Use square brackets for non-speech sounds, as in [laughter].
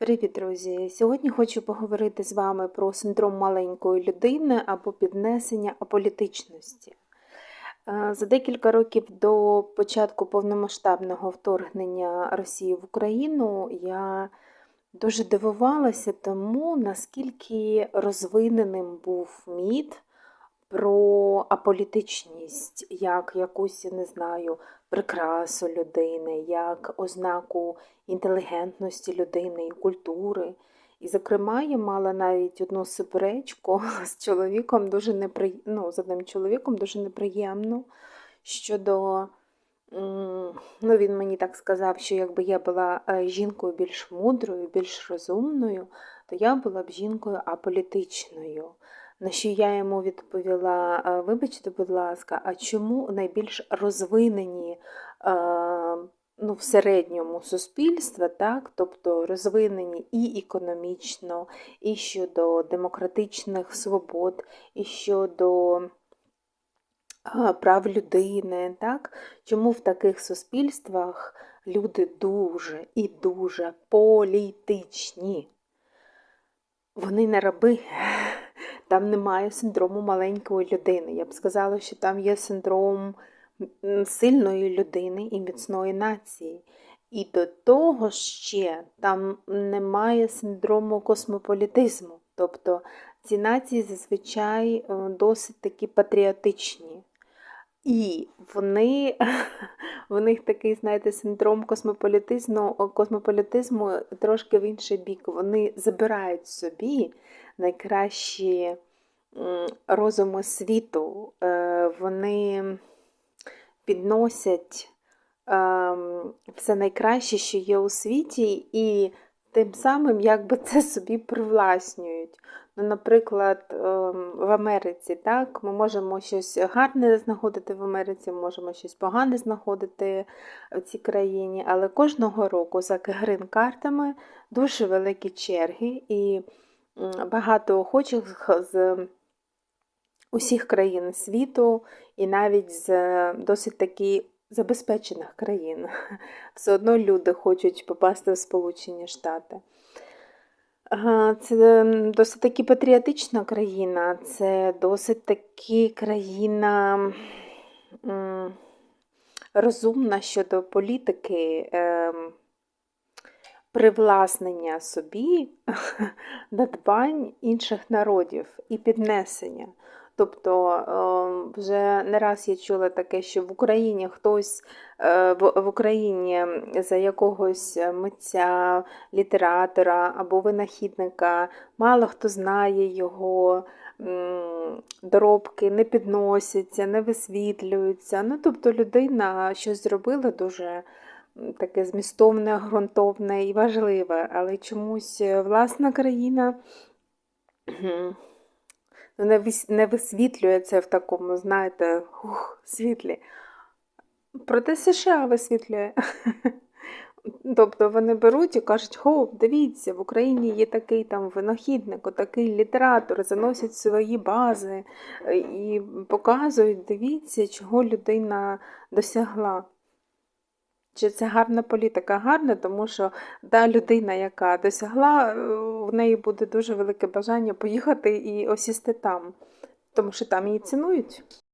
Привіт, друзі! Сьогодні хочу поговорити з вами про синдром маленької людини або піднесення аполітичності. Е, За декілька років до початку повномасштабного вторгнення Росії в Україну я дуже дивувалася тому, наскільки розвиненим був міт про аполітичність, як якусь, я не знаю, прикрасу людини, як ознаку інтелігентності людини і культури. І, зокрема, я мала навіть одну суперечку [laughs] з чоловіком дуже непри... ну, з одним чоловіком дуже неприємну щодо. Ну, він мені так сказав, що якби я була е, жінкою більш мудрою, більш розумною, то я була б жінкою аполітичною. На що я йому відповіла: «Е, вибачте, будь ласка, а чому найбільш розвинені е, ну, в середньому суспільства, так, тобто розвинені і економічно, і щодо демократичних свобод, і щодо прав людини, так? Чому в таких суспільствах люди дуже і дуже політичні? Вони не раби, там немає синдрому маленької людини. Я б сказала, що там є синдром сильної людини і міцної нації. І до того ще там немає синдрому космополітизму. Тобто ці нації зазвичай е, досить такі патріотичні. І вони, [laughs] в них такий, знаєте, синдром космополітизму, космополітизму трошки в інший бік. Вони забирають собі найкращі розуми світу, Е, вони підносять ем, все найкраще, що є у світі, і тим самим якби це собі привласнюють. Ну, Наприклад, ем, в Америці так, ми можемо щось гарне знаходити в Америці, можемо щось погане знаходити в цій країні, але кожного року за грин-картами дуже великі черги і багато охочих з усіх країн світу і навіть з досить таки забезпечених країн. [laughs] Все одно люди хочуть попасти в Сполучені Штати. Це досить таки патріотична країна, це досить таки країна розумна щодо політики, ем, привласнення собі [laughs] надбань інших народів і піднесення. Тобто ем, вже не раз я чула таке, що в Україні хтось е, в Україні за якогось митця, літератора або винахідника, мало хто знає його доробки, не підносяться, не висвітлюються. Ну, тобто людина щось зробила дуже таке змістовне, ґрунтовне і важливе, але чомусь власна країна. Не висвітлює це в такому, знаєте, ух, світлі. Проте США висвітлює. [laughs] Тобто вони беруть і кажуть, хо, дивіться, в Україні є такий там винахідник, такий літератор, заносять свої бази е, і показують, дивіться, чого людина досягла. Чи це гарна політика? Гарна, тому що та людина, яка досягла, е, в неї буде дуже велике бажання поїхати і осісти там, тому що там її цінують.